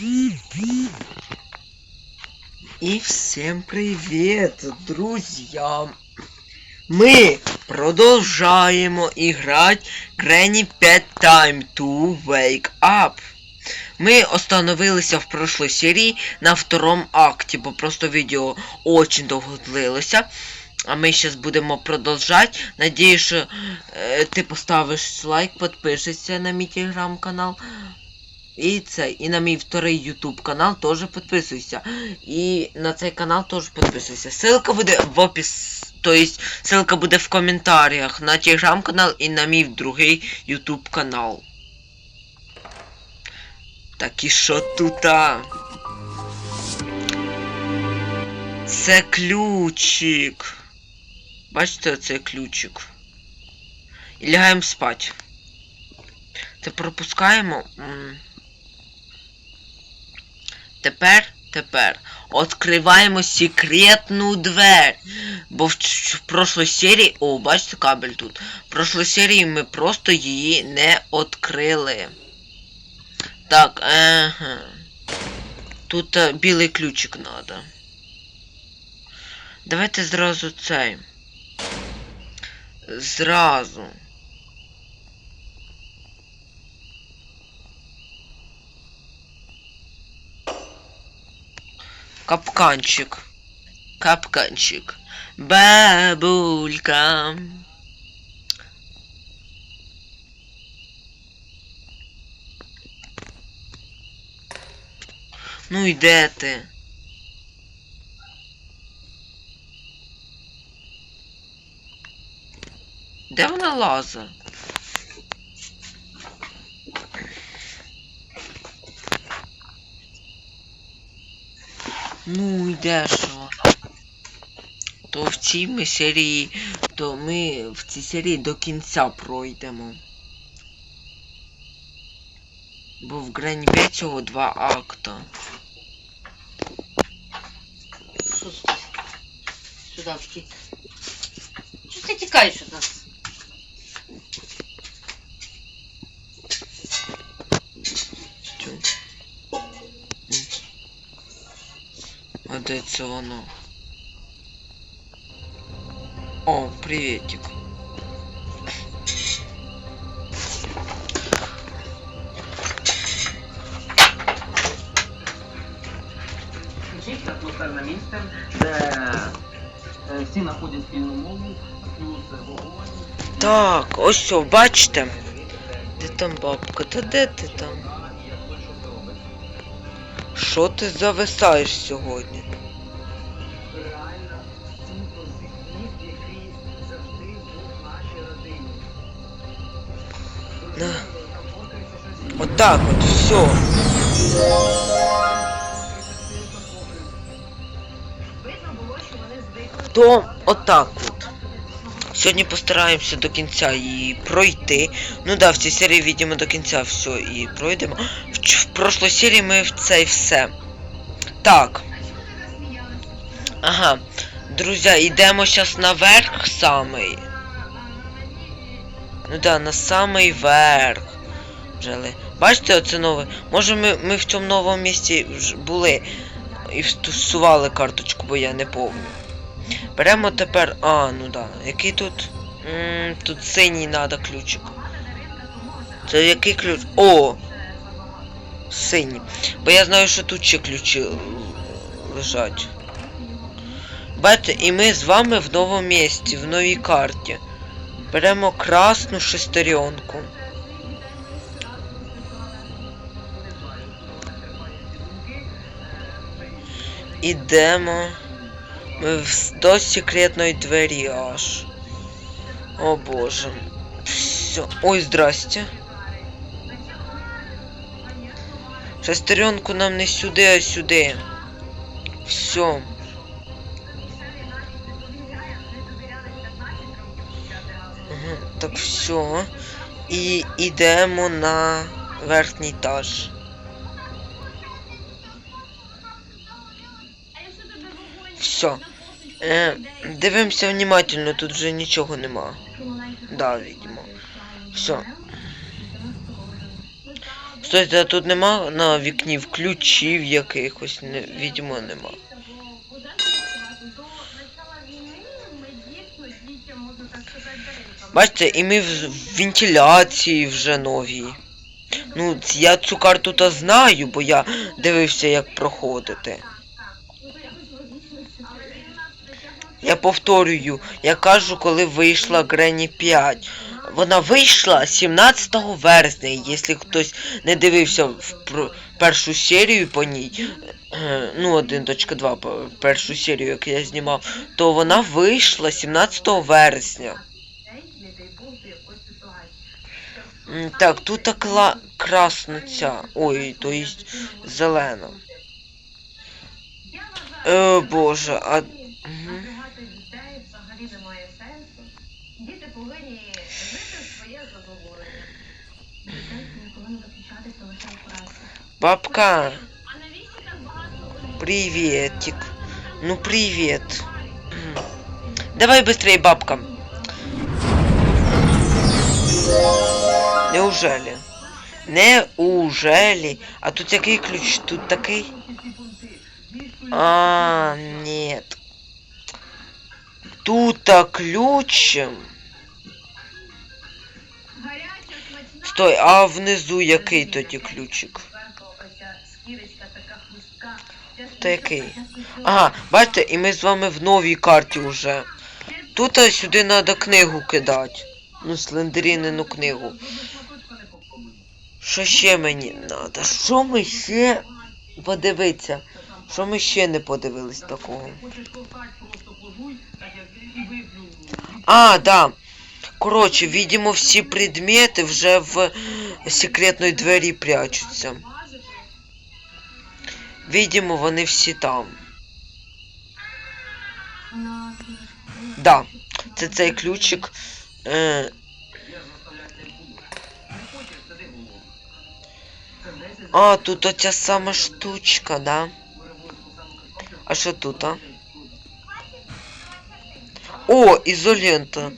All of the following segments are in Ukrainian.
И всем привет, друзья! Мы продолжаем играть Granny Pet Time to Wake Up. Ми остановилися в прошлой серії на втором акті, бо просто відео очень довго длилося. А ми зараз будемо продовжати. Надіюсь, що е, ти поставиш лайк, підпишешся на мій телеграм-канал. І це, і на мій вторий ютуб канал теж підписуйся. І на цей канал теж підписуйся. Ссылка буде в опис. Тобто, ссылка буде в коментарях на телеграм-канал і на мій другий ютуб канал. Так і що тут? Це ключик. Бачите, це ключик. І лягаємо спати. Це пропускаємо. Тепер, тепер. Откриваємо секретну двері. Бо в, в прошлой серії. О, бачите кабель тут. В прошлой серії ми просто її не відкрили. Так, ага. Тут е, білий ключик надо. Давайте зразу цей. Зразу. Капканчик. Капканчик. Бабулька. Ну і де ти? Де вона лаза? Ну і де ж? То в цій ми серії, то ми в цій серії до кінця пройдемо. Бо в Гренві цього два акта. Що? Сюди втік. Чого ти тікаєш від нас? Воно? О, приветик. Чисте атмосферне місце, де е, всі знаходять спільну мову, плюс вогонь. Так, ось що, бачите? Де там бабка? Та де ти там? Що ти зависаєш сьогодні? На. Отак от, все. То отак от. Сьогодні постараємося до кінця її пройти. Ну да, в цій серії відіймо до кінця все і пройдемо. В, в прошлій серії ми в це і все. Так. Ага. Друзі, йдемо зараз наверх самий. Ну да, на самий верх. Жили. Бачите, оце нове. Може ми, ми в цьому новому місці були і всували карточку, бо я не помню. Беремо тепер. А, ну да. Який тут. м тут синій надо ключик. Це який ключ? О! Синій. Бо я знаю, що тут ще ключі лежать. Бачите, і ми з вами в новому місці, в новій карті. Беремо красну шестеренку. Ідемо. Ми до секретної двері аж. О боже. Все. Ой, здрасте. Шестеренку нам не сюди, а сюди. Все. Так все. І йдемо на верхній етаж. Все. Е, дивимося внимательно, тут вже нічого нема. Да, видимо. Все. Стойте, а тут нема на вікні включів якихось, не, відьмо нема. Бо буде працювати до начала війни ми дійсно дітям, можна так сказати, даринками. Бачите, і ми в, вентиляції вже новій. Ну, я цю карту то знаю, бо я дивився, як проходити. Я повторюю, я кажу, коли вийшла Грені 5. Вона вийшла 17 вересня, якщо хтось не дивився в першу серію по ній, е, ну 1.2 першу серію, яку я знімав, то вона вийшла 17 вересня. не дай Бог до якоїсь ситуації. М, Так, тут кла... красна ця. Ой, то есть зелена. Я вважаю, Е, боже, а. Мгм. напрягати дітей взагалі немає сенсу. Діти повинні жити в своє задоволення. Дітей не повинні виключатися лише операції. Бабка, А навіщо так багато? приветик. Ну привет. М. Давай быстрее, бабка. Неужели? Неужели? А тут який ключ? Тут такий? А, нет. Тут ключ. Стой, а внизу який тоді ключик? То який? Ага, бачите, і ми з вами в новій карті вже. Тут сюди треба книгу кидати. Ну, слендерінину книгу. Що ще мені треба? Що ми ще подивитися? Що ми ще не подивились такого? А, да. Коротше, видимо, всі предмети вже в секретної двері прячуться. Видимо, вони всі там. Да. Це цей ключик. Е, а, тут оця сама штучка, да? ту. А що тут, а? О, ізолента.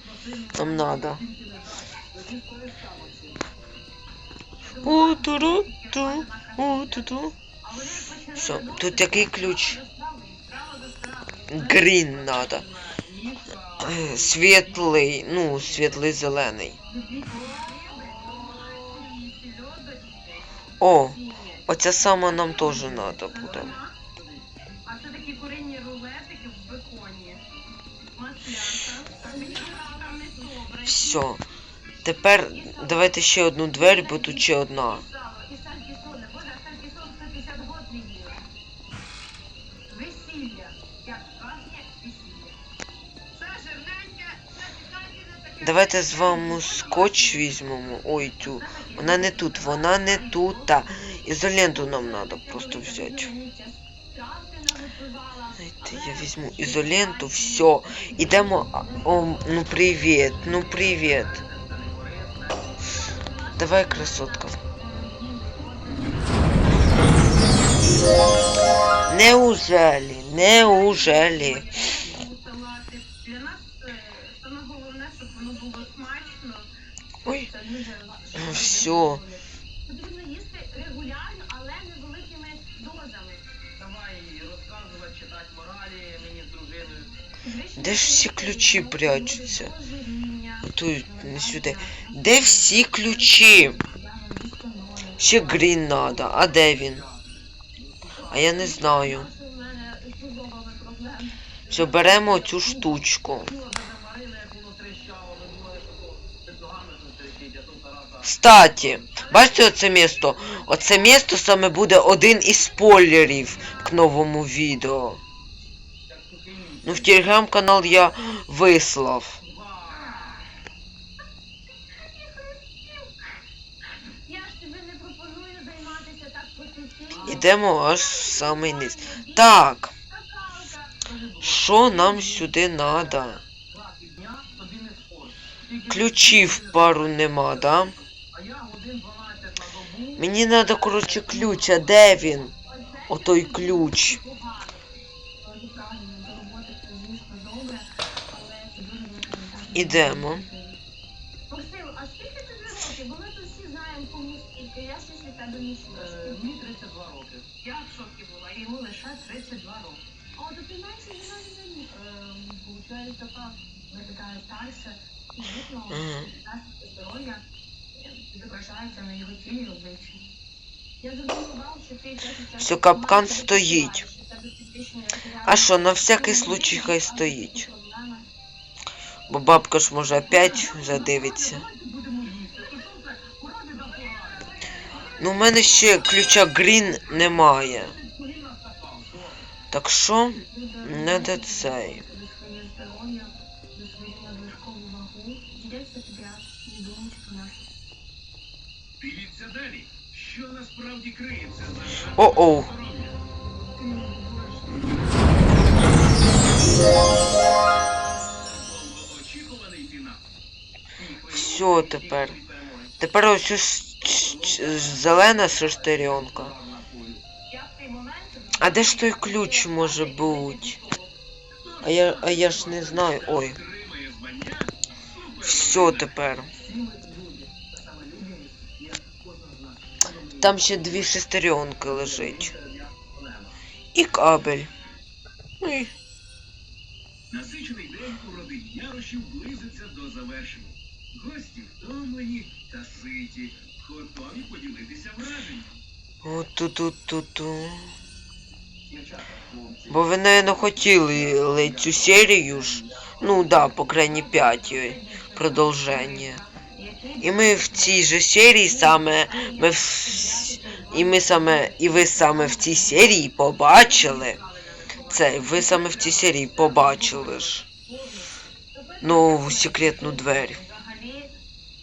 Нам надо. У-ту-ру-ту, у-ту-ту. Все, тут який ключ? Грін надо. Світлий, ну, світлий зелений. О, оця сама нам теж надо буде. А це такі куринні рулетики в беконі. Все. Тепер давайте ще одну двері, бо тут ще одна. Сало. І салькісон. Боже, а салькісон 150 год не їла. Весілля. Як пахне весілля. Це жирненьке, це пікантне, таке... Давайте з вами скотч візьмемо. Ой, тю. Вона не тут, вона не тут. Та. Ізоленту нам треба просто взяти. Знаєте, я візьму ізоленту, все. Ідемо. а, О, ну привіт, ну привіт. Давай, красотка. Неужели? Неужели? Салати. Для Де ж всі ключі прячуться? Тут, не сюди. Де всі ключі? Ще грін надо. А де він? А я не знаю. Все, беремо цю штучку. Кстати, бачите оце місто? Оце місто саме буде один із спойлерів к новому відео. Ну в телеграм-канал я вислав. Ідемо аж в самий низ. Так, що нам сюди. Тільки- Ключів пару нема, да? А я годин 12 на добу. Мені надо, коротше, ключ, а де він? Отой ключ. Ідемо. Максим, а скільки тобі років? Бо ми тут всі знаємо, кому скільки. Я щось від тебе не Е, Мені 32 роки. Я в шокі була, йому лише 32 роки. Ти менше не навіть Получається і здоров'я е, відображається на його тілі і обличчі. Я задумував, що ти час від часу Все, капкан стоїть. А що, на всякий случай хай стоїть. Бо бабка ж може опять задивиться. Ну, в мене ще ключа Green немає. Так що, Люди не до цей. О-оу. здоров'я? Ти Все тепер. Тепер ось зелена шестеренка. А де ж той ключ може бути? А я, а я ж не знаю. Ой, все тепер. Там ще дві шестеренки лежить. І кабель. Ну Гості втомлені та ситі, готові поділитися враженням. Бо ви, наверное, хотіли цю серію ж. Ну да, по крайній п'ятій продовження. І ми в цій же серії саме ми в... і ми саме і ви саме в цій серії побачили. Це ви саме в цій серії побачили ж. Нову секретну двері.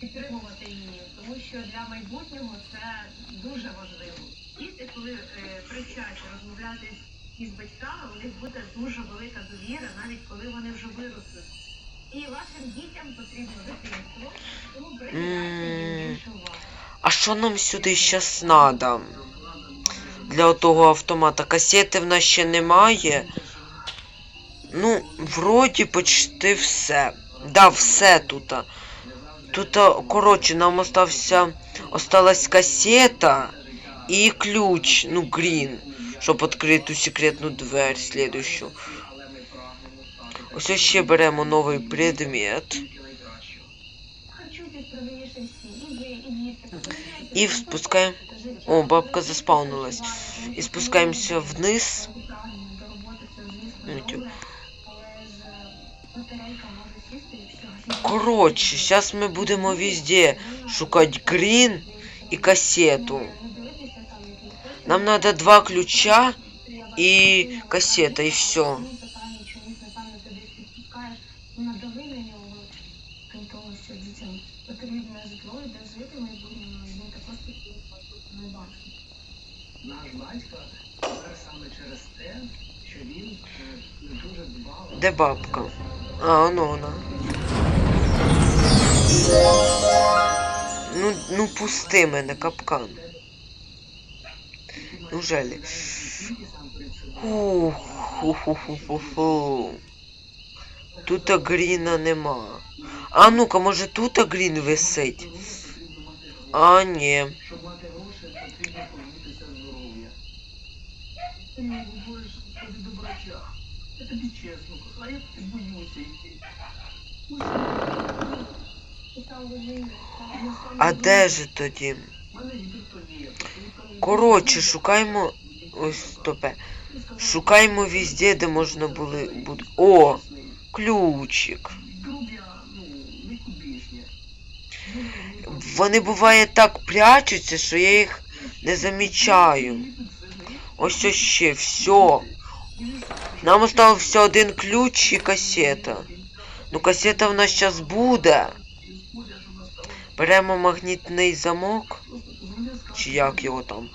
Підтримувати її, тому що для майбутнього це дуже важливо. Діти, коли е, привчаються розмовляти із батьками, у них буде дуже велика довіра, навіть коли вони вже виросли. І вашим дітям потрібно дитинство, тому приділяйте їм більше уваги. А що нам сюди щас надо? Для отого автомата касети в нас ще немає. Ну, вроді почти все. Да, все тут. Тут, а, коротше, нам остався, осталась касета і ключ, ну, грін, щоб відкрити ту секретну двері слідущу. Ось ще беремо новий предмет. Харчуйтесь правильніше всі, і ви, і діти. І спускаємо. О, бабка заспавнилась. І спускаємося вниз. Коротше, зараз ми будемо везде шукати грін і касету. Нам треба два ключа і касета, і все. Де бабка? А, ну вона. Ну, ну пусти мене, капкан. Неужели? Ух, ху-ху-ху-ху-ху. Тут гріна нема. А ну-ка, може тут грін висить? А, ні. Чесно кажу, а я боюся йти. А де ж тоді? Коротше, шукаємо. Ось стопе. Шукаємо везде, де можна були бути. О! Ключик. Вони буває так прячуться, що я їх не замічаю. Ось ось ще все. Нам остався один ключ і касета. Ну касета в нас зараз буде. Беремо магнітний замок. Чи як його там?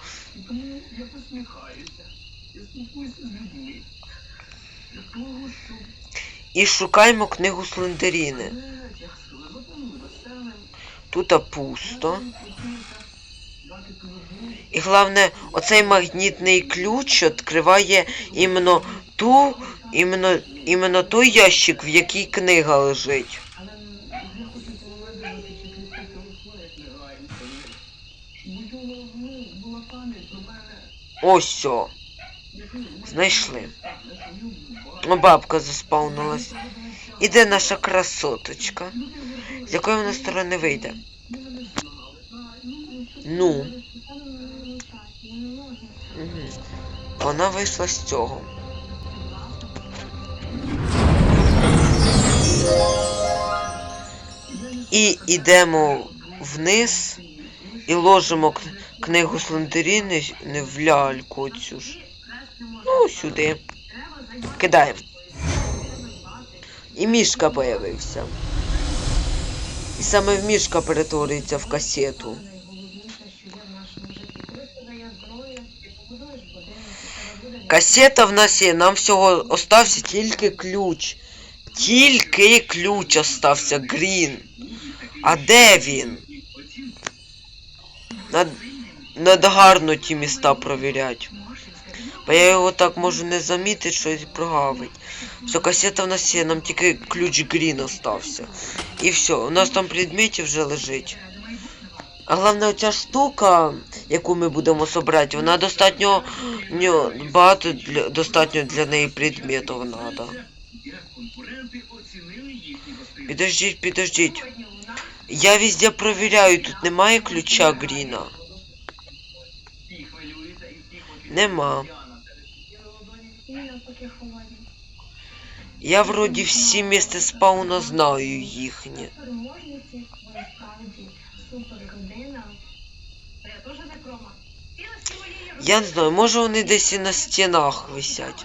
І шукаємо книгу Слендеріни. Тут пусто. І головне, оцей магнітний ключ відкриває іменно ту, іменно, іменно той ящик, в якій книга лежить. але я хочу поведувати, чи кріпити телефон, як не граємося. Щоб у нього, ну, була Ось все. Знайшли. О, бабка заспавнилась. Іде наша красоточка. З якої вона сторони вийде? Ну. Вона вийшла з цього. І йдемо вниз і ложимо книгу Слендеріни не в ляльку цю ж. Ну, сюди. Кидаємо. І мішка появився. І саме в мішка перетворюється в касету. Касета в нас є, нам всього остався тільки ключ. Тільки ключ остався, Грін. А де він? Над... Надо гарно ті міста провіряти. Бо я його так можу не замітити, щось прогавить. Все, касета в нас є, нам тільки ключ Грін остався. І все, у нас там предметів вже лежить. А головне, оця штука, яку ми будемо собрати, вона достатньо ньо, багато для, достатньо для неї предметів треба. Підождіть, підождіть. Я везде провіряю, тут немає ключа Гріна. Нема. Я вроді всі місця спауна знаю їхні. Я не знаю, може вони десь і на стінах висять.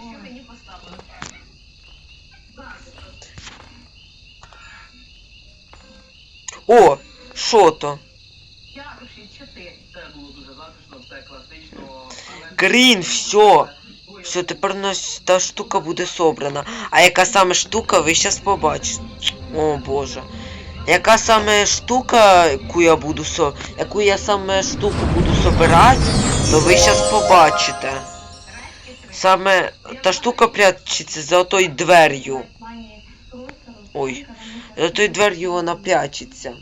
О, що то? Яруші, чотири. Це було дуже затишно, все Грін, все. Все, тепер у нас та штука буде собрана. А яка саме штука, ви зараз побачите. О боже. Яка саме штука, яку я буду со... яку я саме штуку буду собирати, то ви зараз побачите. Саме та штука прячеться за тою двер'ю. Ой. За тою двер'ю вона прячеться.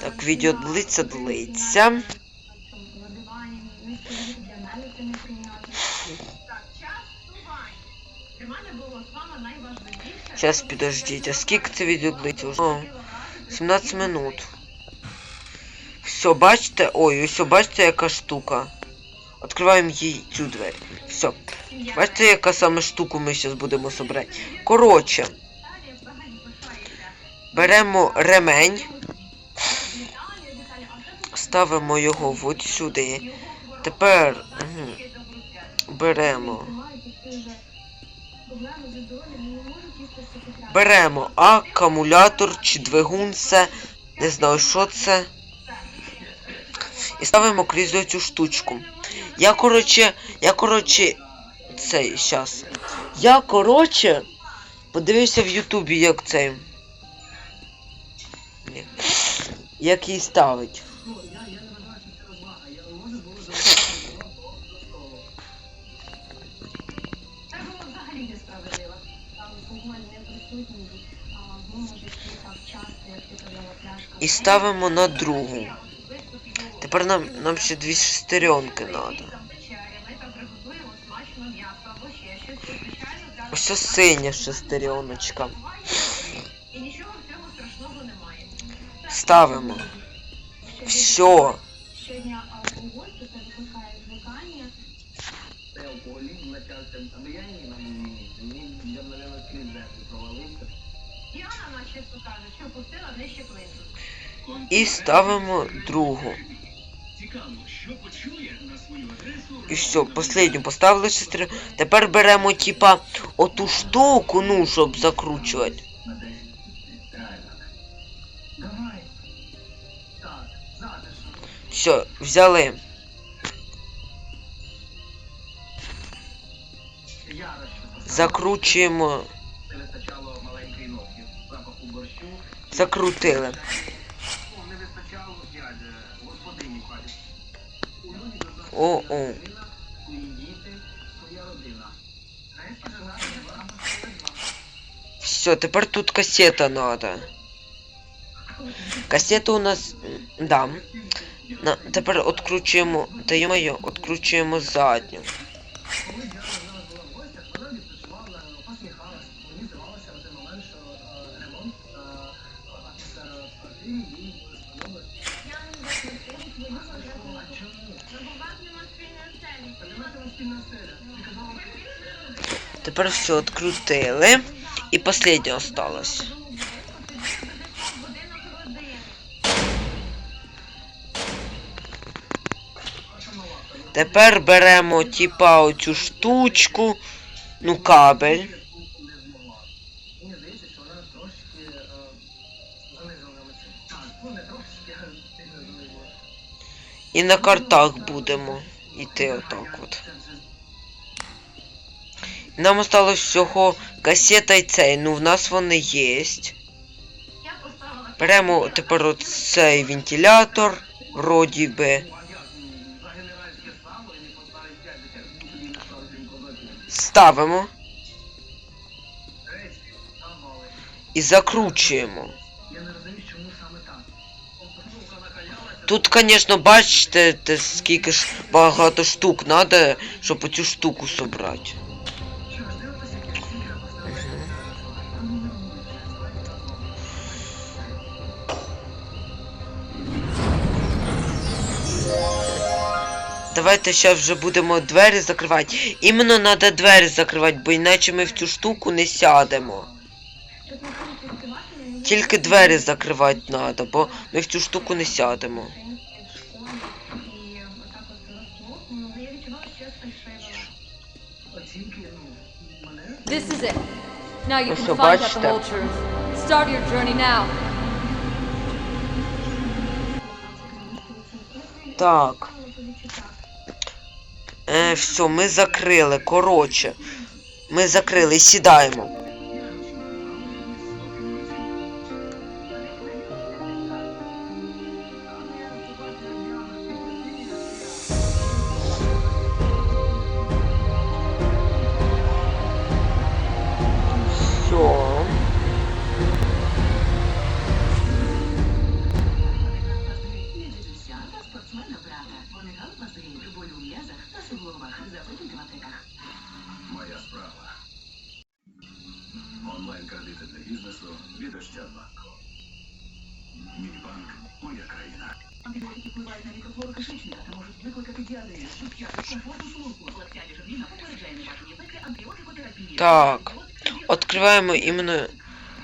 Так, відео длиться, длиться. Так, час сувань. Для мене було саме найважливіше. Зараз підождіть, а скільки це відео длиться вже? О, 17 минут. Все, бачите? Ой, все, бачите, яка штука. Відкриваємо їй цю двері. Все. Бачите, яка саме штуку ми зараз будемо собирати. Коротше, беремо ремень, ставимо його от сюди. Тепер беремо. Беремо акумулятор чи двигун, це. Не знаю, що це. І ставимо крізь цю штучку. Я коротше, я коротше, цей щас. Я коротше подивився в Ютубі, як цей. Як її ставить. Ну, я, я не вважаю, що це розвага. Я не можу було зробити його просто... Це було взагалі несправедливо. Там вогонь не присутній, а ви можете так часто, як ти казала, пляшка. І ставимо на другу. Тепер нам, нам ще дві шестеренки треба. Ось синя шестереночка. Ставимо. Все. І ставимо другу. І все, последню поставили шестерю. Тепер беремо, типа, оту штуку, ну, щоб закручувати. На 10 Реально. Давай. Так, затишно. Все, взяли. Закручуємо. Жена, вона поставила Все, тепер тут касета надо. Касета у нас. Да. На, тепер откручуємо. Та йо-моє, откручуємо задню. Тепер все открутили. І последнє осталось. Тепер беремо типа оцю штучку. Ну, кабель. І на картах будемо йти отак от. Нам осталось всього касета і цей. Ну, в нас вони є. Беремо тепер от цей вентилятор. Вроді би. Ставимо і закручуємо. Тут, звісно, бачите, скільки ж багато штук треба, щоб оцю штуку собрати. Давайте зараз вже будемо двері закривати. Іменно треба двері закривати, бо іначе ми в цю штуку не сядемо. Тільки двері закривати треба, бо ми в цю штуку не сядемо. This is it. Now you can find out the whole truth. Start your journey now. Так. Е, все, ми закрили. Коротше. Ми закрили, сідаємо. Так. Откриваємо іменно.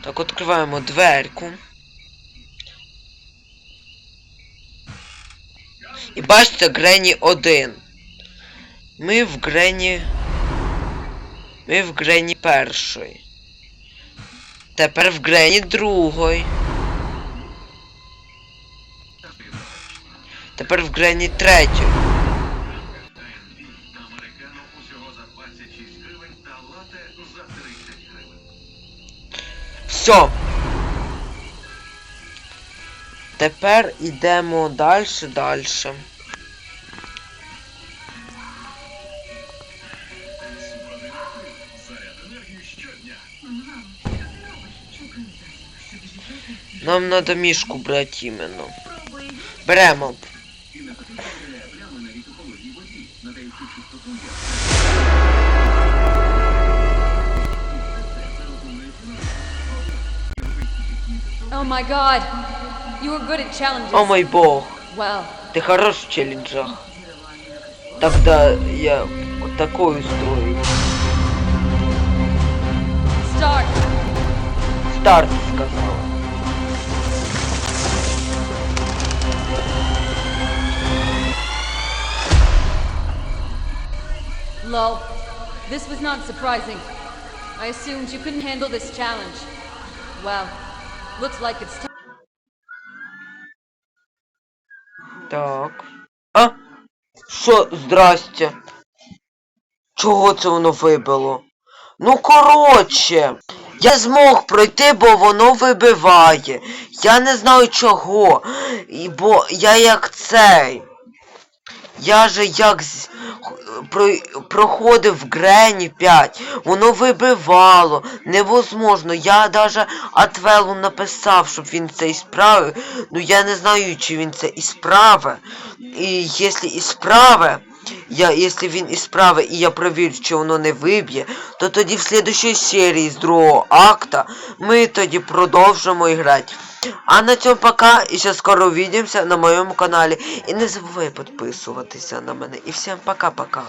Так, відкриваємо дверку. І бачите, Грені 1. Ми в Грені. Ми в Грені першої. Тепер в Грені другої. Тепер в Грені третьої. Все. Тепер йдемо далі, далі. Нам треба мішку брати іменно. Беремо. Oh my god. You were good at challenges. О мой бог. Well, Ты хорош в челленджах. Тогда я вот такой устрою. start. Старт сказал. Lol. This was not surprising. I assumed you couldn't handle this challenge. Well, looks like it's time. Так. А? Що, здрасте. Чого це воно вибило? Ну коротше. Я змог пройти, бо воно вибиває. Я не знаю чого. І бо я як цей. Я же як з... про... проходив Грені 5, воно вибивало, невозможно. Я даже Атвелу написав, щоб він це ісправив. Ну я не знаю, чи він це ісправить. І якщо ісправить, я, якщо він ісправить і я провірю, чи воно не виб'є, то тоді в слідущій серії з другого акта ми тоді продовжимо грати. А на цьому пока. І ще скоро увидимся на моєму каналі. І не забувай підписуватися на мене. І всім пока-пока.